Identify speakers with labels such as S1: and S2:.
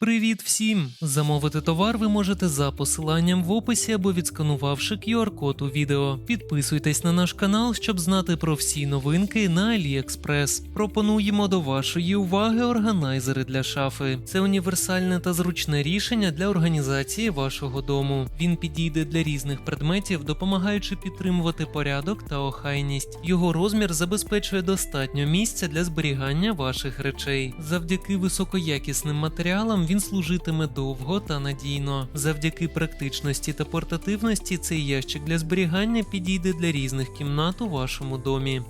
S1: Привіт всім! Замовити товар ви можете за посиланням в описі або відсканувавши QR-код у відео. Підписуйтесь на наш канал, щоб знати про всі новинки на AliExpress. Пропонуємо до вашої уваги органайзери для шафи. Це універсальне та зручне рішення для організації вашого дому. Він підійде для різних предметів, допомагаючи підтримувати порядок та охайність. Його розмір забезпечує достатньо місця для зберігання ваших речей. Завдяки високоякісним матеріалам він служитиме довго та надійно. Завдяки практичності та портативності цей ящик для зберігання підійде для різних кімнат у вашому домі.